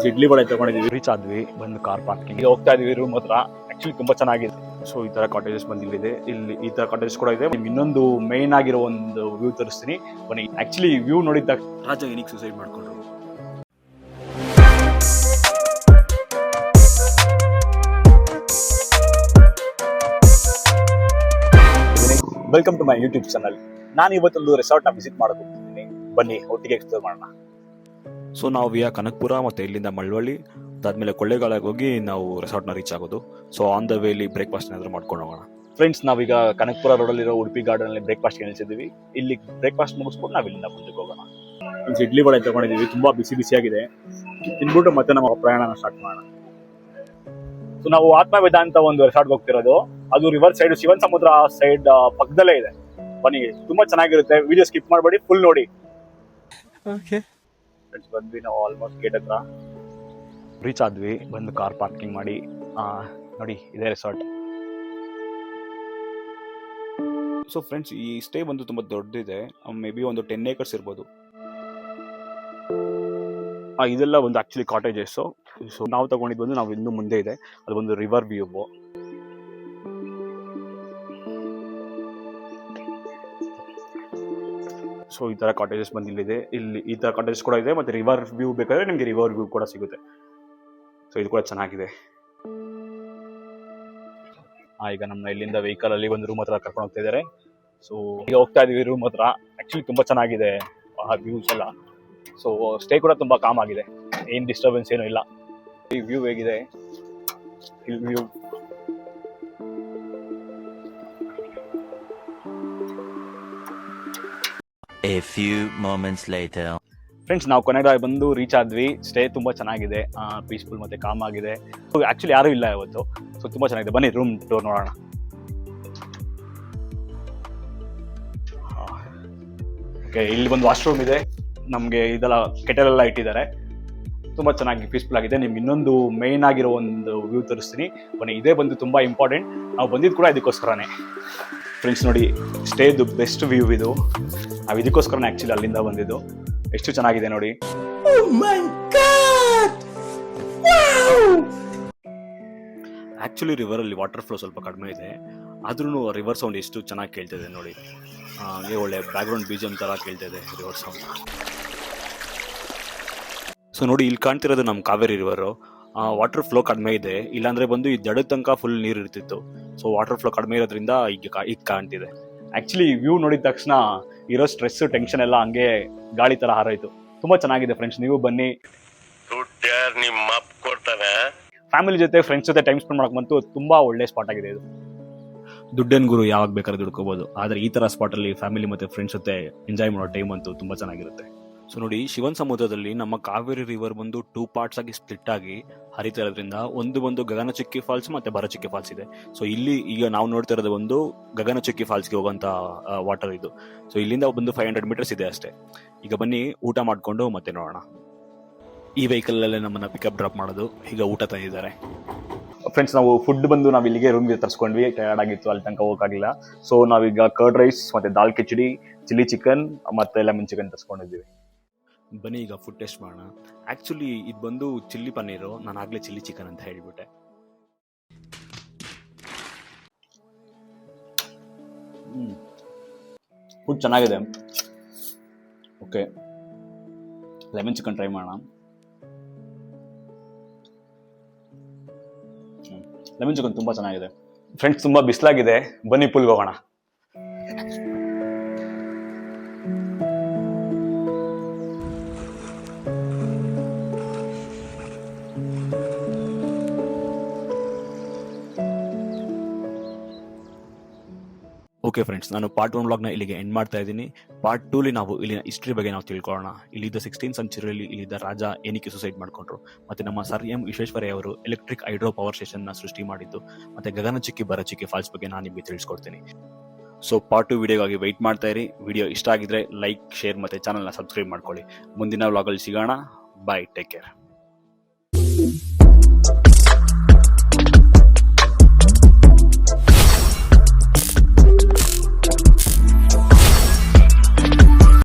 ಒಂದು ಇಡ್ಲಿ ವಡೆ ತಗೊಂಡಿದ್ವಿ ರೀಚ್ ಆದ್ವಿ ಬಂದು ಕಾರ್ ಪಾರ್ಕಿಂಗ್ ಇಲ್ಲಿ ಹೋಗ್ತಾ ಇದೀವಿ ರೂಮ್ ಹತ್ರ. ಆಕ್ಚುಲಿ ತುಂಬಾ ಚೆನ್ನಾಗಿದೆ. ಸೊ ಈ ತರ ಕಾಟೇಜಸ್ ಬಂದು ಇಲ್ಲಿದೆ ಇಲ್ಲಿ ಈ ತರ ಕಾಟೇಜಸ್ ಕೂಡ ಇದೆ. ನಿಮ್ಗೆ ಇನ್ನೊಂದು ಮೇನ್ ಆಗಿರೋ ಒಂದು ವ್ಯೂ ತೋರಿಸ್ತೀನಿ. ಬನ್ನಿ. ಆಕ್ಚುಲಿ ವ್ಯೂ ನೋಡಿದ್ದಾಗ ರಾಜ ಏನಿಕ್ ಸುಸೈಡ್ ಮಾಡ್ಕೊಂಡ್ರು? Welcome to my YouTube channel ನಾನು ಇವತ್ತೊಂದು ರೆಸಾರ್ಟ್ನ ವಿಸಿಟ್ ಮಾಡಕ್ ಹೋಗ್ತಿದ್ದೀನಿ. ಬನ್ನಿ ಒಟ್ಟಿಗೆ ಎಕ್ಸ್ಪ್ಲೋರ್ ಮಾಡೋಣ. ಸೊ ನಾವು ವಿಯಾ ಕನಕಪುರ ಮತ್ತು ಇಲ್ಲಿಂದ ಮಳವಳ್ಳಿ. ಅದಾದ್ಮೇಲೆ ಕೊಳ್ಳೇಗಾಲಕ್ಕೆ ಹೋಗಿ ನಾವು ರೆಸಾರ್ಟ್ನ ರೀಚ್ ಆಗೋದು. ಸೊ ಆನ್ ದ ವೇಲಿ ಬ್ರೇಕ್ಫಾಸ್ಟ್ ಏನಾದರೂ ಮಾಡ್ಕೊಂಡು ಹೋಗೋಣ. ಫ್ರೆಂಡ್ಸ್ ನಾವೀಗ ಕನಕಪುರ ರೋಡಲ್ಲಿರೋ ಉಡುಪಿ ಗಾರ್ಡನ್ ಅಲ್ಲಿ ಬ್ರೇಕ್ಫಾಸ್ಟ್ ನಿಲ್ಸಿದ್ದೀವಿ. ಇಲ್ಲಿ ಬ್ರೇಕ್ಫಾಸ್ಟ್ ಮುಗಿಸ್ಕೊಂಡು ನಾವು ಇಲ್ಲಿಂದ ಮುಂದಕ್ಕೆ ಹೋಗೋಣ. ಫ್ರೆಂಡ್ಸ್ ಇಡ್ಲಿ ವಡೆ ತಗೊಂಡಿದ್ದೀವಿ. ತುಂಬಾ ಬಿಸಿ ಬಿಸಿಯಾಗಿದೆ ತಿನ್ಬಿಟ್ಟು ಮತ್ತೆ ನಮ್ಮ ಪ್ರಯಾಣನ ಸ್ಟಾರ್ಟ್ ಮಾಡೋಣ. ಸೊ ನಾವು ಆತ್ಮವೇದ ಅಂತ ಒಂದು ರೆಸಾರ್ಟ್ ಹೋಗ್ತಿರೋದು. ಅದು ರಿವರ್ ಸೈಡ್ ಶಿವನ್ ಸಮುದ್ರ ಸೈಡ್ ಪಕ್ಕದಲ್ಲೇ ಇದೆ. ಬನ್ನಿ ತುಂಬಾ ಚೆನ್ನಾಗಿರುತ್ತೆ. ವಿಡಿಯೋ ಸ್ಕಿಪ್ ಮಾಡಬೇಡಿ ಫುಲ್ ನೋಡಿ. ಫ್ರೆಂಡ್ಸ್ ಬಂದ್ವಿ ನಾವು ಆಲ್ಮೋಸ್ಟ್ ಗೇಟ್ ಹತ್ರ ರೀಚ್ ಆದ್ವಿ ಬಂದು ಕಾರ್ ಪಾರ್ಕಿಂಗ್ ಮಾಡಿ. ಆ, ನೋಡಿ ಇದೇ ರೆಸಾರ್ಟ್ ಸೊ ಫ್ರೆಂಡ್ಸ್ ಈ ಸ್ಟೇ ಬಂದು ತುಂಬ ದೊಡ್ಡದಿದೆ. ಮೇ ಬಿ ಒಂದು ಟೆನ್ ಏಕರ್ಸ್ ಇರ್ಬೋದು. ಇದೆಲ್ಲ ಒಂದು ಆ್ಯಕ್ಚುಲಿ ಕಾಟೇಜಸ್ ಸೊ ನಾವು ತಗೊಂಡಿದ್ದು ಬಂದು ನಾವು ಇನ್ನು ಮುಂದೆ ಇದೆ. ಅದು ಒಂದು ರಿವರ್ ವ್ಯೂ ಸೊ ಈ ತರ ಕಾಟೇಜಸ್ ಬಂದಿಲ್ಲಿದೆ. ಇಲ್ಲಿ ಈ ತರ ಕಾಟೇಜಸ್ ಕೂಡ ಇದೆ ಮತ್ತೆ ರಿವರ್ ವ್ಯೂ ಬೇಕಾದ್ರೆ ನಿಮಗೆ ರಿವರ್ ವ್ಯೂ ಕೂಡ ಸಿಗುತ್ತೆ. ಸೊ ಇದು ಕೂಡ ಚೆನ್ನಾಗಿದೆ. ಈಗ ನಮ್ಮ ಇಲ್ಲಿಂದ ವೆಹಿಕಲ್ ಅಲ್ಲಿ ಒಂದು ರೂಮ್ ಹತ್ರ ಕರ್ಕೊಂಡು ಹೋಗ್ತಾ ಇದ್ದಾರೆ. ಸೊ ಈಗ ಹೋಗ್ತಾ ಇದೀವಿ ರೂಮ್ ಹತ್ರ. ಆ್ಯಕ್ಚುಲಿ ತುಂಬಾ ಚೆನ್ನಾಗಿದೆ. ಆ ವ್ಯೂಸ್ ಎಲ್ಲ. ಸೊ ಸ್ಟೇ ಕೂಡ ತುಂಬಾ ಕಾಮ್ ಆಗಿದೆ. ಏನ್ ಡಿಸ್ಟರ್ಬೆನ್ಸ್ ಏನೂ ಇಲ್ಲ. ಈ ವ್ಯೂ ಹೇಗಿದೆ? View A few moments later. Friends ನಾವು ಕೊನೆಗಾಗಿ ಬಂದು ರೀಚ್ ಆದ್ವಿ. ಸ್ಟೇ ತುಂಬ ಚೆನ್ನಾಗಿದೆ. ಪೀಸ್ಫುಲ್ ಮತ್ತೆ ಕಾಮ್ ಆಗಿದೆ. ಆಕ್ಚುಲಿ ಯಾರೂ ಇಲ್ಲ ಇವತ್ತು. ಸೊ ತುಂಬ ಚೆನ್ನಾಗಿದೆ. ಬನ್ನಿ ರೂಮ್ ಡೋರ್ ನೋಡೋಣ. ಓಕೆ ಇಲ್ಲಿ ಬಂದು ವಾಶ್ರೂಮ್ ಇದೆ. ನಮಗೆ ಇದೆಲ್ಲ ಕೆಟಲೆಲ್ಲ ಇಟ್ಟಿದ್ದಾರೆ ತುಂಬ ಚೆನ್ನಾಗಿ ಪೀಸ್ಫುಲ್ ಆಗಿದೆ. ನಿಮ್ಗೆ ಇನ್ನೊಂದು ಮೇನ್ ಆಗಿರೋ ಒಂದು ವ್ಯೂ ತೋರಿಸ್ತೀನಿ. ಬನ್ನಿ, ಇದೇ ಬಂದು ತುಂಬಾ ಇಂಪಾರ್ಟೆಂಟ್ ನಾವು ಬಂದಿದ್ದು ಕೂಡ ಇದಕ್ಕೋಸ್ಕರನೇ. ಫ್ರೆಂಡ್ಸ್ ನೋಡಿ ಸ್ಟೇದು ಬೆಸ್ಟ್ ವ್ಯೂ ಇದು. ನಾವು ಇದಕ್ಕೋಸ್ಕರನೇ ಆ್ಯಕ್ಚುಲಿ ಅಲ್ಲಿಂದ ಬಂದಿದ್ದು. ಎಷ್ಟು ಚೆನ್ನಾಗಿದೆ ನೋಡಿ. ಆ್ಯಕ್ಚುಲಿ ರಿವರಲ್ಲಿ ವಾಟರ್ ಫ್ಲೋ ಸ್ವಲ್ಪ ಕಡಿಮೆ ಇದೆ. ಆದ್ರೂ ರಿವರ್ ಸೌಂಡ್ ಎಷ್ಟು ಚೆನ್ನಾಗಿ ಕೇಳ್ತಿದೆ ನೋಡಿ. ಹಾಗೆ ಒಳ್ಳೆ ಬ್ಯಾಕ್ಗ್ರೌಂಡ್ ಬೀಜಮ್ ಥರ ಕೇಳ್ತಿದೆ ರಿವರ್ ಸೌಂಡ್ ಸೊ ನೋಡಿ ಇಲ್ಲಿ ಕಾಣ್ತಿರೋದು ನಮ್ಮ ಕಾವೇರಿ ರಿವರು ವಾಟರ್ ಫ್ಲೋ ಕಡಿಮೆ ಇದೆ. ಇಲ್ಲಾಂದ್ರೆ ಬಂದು ಈ ದಡದ ತನಕ ಫುಲ್ ನೀರು ಇರ್ತಿತ್ತು. ಸೊ ವಾಟರ್ ಫ್ಲೋ ಕಡಿಮೆ ಇರೋದ್ರಿಂದ ಈಗ ಈಗ ಕಾಣ್ತಿದೆ. ಆಕ್ಚುಲಿ ವ್ಯೂ ನೋಡಿದ ತಕ್ಷಣ ಇರೋ ಸ್ಟ್ರೆಸ್ ಟೆನ್ಷನ್ ಎಲ್ಲ ಹಂಗೆ ಗಾಳಿ ತರ ಹಾರೋಯ್ತು. ತುಂಬಾ ಚೆನ್ನಾಗಿದೆ ಫ್ರೆಂಡ್ಸ್ ನೀವು ಬನ್ನಿ. ನಿಮ್ಮ ಫ್ಯಾಮಿಲಿ ಜೊತೆ ಫ್ರೆಂಡ್ಸ್ ಜೊತೆ ಟೈಮ್ ಸ್ಪೆಂಡ್ ಮಾಡಕ್ ಬಂತು ತುಂಬಾ ಒಳ್ಳೆ ಸ್ಪಾಟ್ ಆಗಿದೆ ಇದು. ದುಡ್ಡೇನ್ ಗುರು ಯಾವಾಗ ಬೇಕಾದ್ರೆ ದುಡ್ಕೋಬಹುದು ಆದ್ರೆ ಈ ತರ ಸ್ಪಾಟ್ ಅಲ್ಲಿ ಫ್ಯಾಮಿಲಿ ಮತ್ತೆ ಫ್ರೆಂಡ್ಸ್ ಜೊತೆ ಎಂಜಾಯ್ ಮಾಡೋ ಟೈಮ್ ಅಂತೂ ತುಂಬಾ ಚೆನ್ನಾಗಿರುತ್ತೆ. ಸೊ ನೋಡಿ, ಶಿವನ್ ಸಮುದ್ರದಲ್ಲಿ ನಮ್ಮ ಕಾವೇರಿ ರಿವರ್ ಬಂದು ಟೂ ಪಾರ್ಟ್ಸ್ ಆಗಿ ಸ್ಪ್ಲಿಟ್ ಆಗಿ ಹರಿತಾ ಇರೋದ್ರಿಂದ ಒಂದು ಒಂದು ಗಗನಚುಕ್ಕಿ ಫಾಲ್ಸ್ ಮತ್ತೆ ಭರಚುಕ್ಕಿ ಫಾಲ್ಸ್ ಇದೆ. ಸೊ ಇಲ್ಲಿ ಈಗ ನಾವು ನೋಡ್ತಾ ಇರೋದು ಒಂದು ಗಗನಚುಕ್ಕಿ ಫಾಲ್ಸ್ಗೆ ಹೋಗುವಂತ ವಾಟರ್ ಇದು. ಸೊ ಇಲ್ಲಿಂದ ಒಂದು ಫೈವ್ ಹಂಡ್ರೆಡ್ ಮೀಟರ್ಸ್ ಇದೆ ಅಷ್ಟೇ. ಈಗ ಬನ್ನಿ, ಊಟ ಮಾಡಿಕೊಂಡು ಮತ್ತೆ ನೋಡೋಣ. ಈ ವೆಹಿಕಲ್ ಅಲ್ಲೇ ನಮ್ಮನ್ನ ಪಿಕಪ್ ಡ್ರಾಪ್ ಮಾಡೋದು. ಈಗ ಊಟ ತಂದಿದ್ದಾರೆ. ಫ್ರೆಂಡ್ಸ್ ನಾವು ಫುಡ್ ಬಂದು ನಾವು ಇಲ್ಲಿಗೆ ರೂಮ್ಗೆ ತರಿಸ್ಕೊಂಡ್ವಿ. ಟಯರ್ಡ್ ಆಗಿತ್ತು, ಅಲ್ಲಿ ತನಕ ಹೋಗಕ್ಕಾಗಿಲ್ಲ ಸೊ ನಾವೀಗ ಕರ್ಡ್ ರೈಸ್ ಮತ್ತೆ ದಾಲ್ ಕಿಚಡಿ ಚಿಲ್ಲಿ ಚಿಕನ್ ಮತ್ತೆ ಲೆಮನ್ ಚಿಕನ್ ತರಿಸ್ಕೊಂಡಿದ್ದೀವಿ. ಬನ್ನಿ ಈಗ ಫುಡ್ ಟೆಸ್ಟ್ ಮಾಡೋಣ. ಆ್ಯಕ್ಚುಲಿ ಇದು ಬಂದು ಚಿಲ್ಲಿ ಪನ್ನೀರು, ನಾನು ಆಗಲೇ ಚಿಲ್ಲಿ ಚಿಕನ್ ಅಂತ ಹೇಳಿಬಿಟ್ಟೆ. ಫುಡ್ ಚೆನ್ನಾಗಿದೆ. ಓಕೆ ಲೆಮನ್ ಚಿಕನ್ ಟ್ರೈ ಮಾಡೋಣ. ಲೆಮನ್ ಚಿಕನ್ ತುಂಬ ಚೆನ್ನಾಗಿದೆ. ಫ್ರೆಂಡ್ಸ್ ತುಂಬ ಬಿಸಿಲಾಗಿದೆ. ಬನ್ನಿ ಪುಲ್ಗೆ ಹೋಗೋಣ. ಓಕೆ ಫ್ರೆಂಡ್ಸ್ ನಾನು ಪಾರ್ಟ್ ಒನ್ ಬ್ಲಾಗ್ನ ಇಲ್ಲಿಗೆ ಎಂಡ್ ಮಾಡ್ತಾ ಇದ್ದೀನಿ. ಪಾರ್ಟ್ ಟೂಲಿ ನಾವು ಇಲ್ಲಿನ ಹಿಸ್ಟ್ರಿ ಬಗ್ಗೆ ನಾವು ತಿಳ್ಕೊಳ್ಳೋಣ. ಇಲ್ಲಿದ್ದ ಸಿಕ್ಸ್ಟೀನ್ ಸೆಂಚುರಿಯಲ್ಲಿ ಇಲ್ಲಿದ್ದ ರಾಜ ಏನಕ್ಕೆ ಸುಸೈಡ್ ಮಾಡ್ಕೊಂಡ್ರು? ಮತ್ತೆ ನಮ್ಮ ಸರ್ ಎಂ ವಿಶ್ವೇಶ್ವರಯ್ಯ ಅವರು ಎಲೆಕ್ಟ್ರಿಕ್ ಹೈಡ್ರೋ ಪವರ್ ಸ್ಟೇಷನ್ನ ಸೃಷ್ಟಿ ಮಾಡಿದ್ದು. ಮತ್ತೆ ಗಗನಚುಕ್ಕಿ ಬರಚುಕ್ಕಿ ಫಾಲ್ಸ್ ಬಗ್ಗೆ ನಾನು ನಿಮಗೆ ತಿಳಿಸ್ಕೊಡ್ತೀನಿ. ಸೊ ಪಾರ್ಟ್ ಟು ವಿಡಿಯೋಗಾಗಿ ವೆಯ್ಟ್ ಮಾಡ್ತಾ ಇರಿ. ವಿಡಿಯೋ ಇಷ್ಟ ಆಗಿದ್ರೆ ಲೈಕ್ ಶೇರ್ ಮತ್ತೆ ಚಾನಲ್ನ ಸಬ್ಸ್ಕ್ರೈಬ್ ಮಾಡ್ಕೊಳ್ಳಿ. ಮುಂದಿನ ವ್ಲಾಗಲ್ಲಿ ಸಿಗೋಣ. Bye take care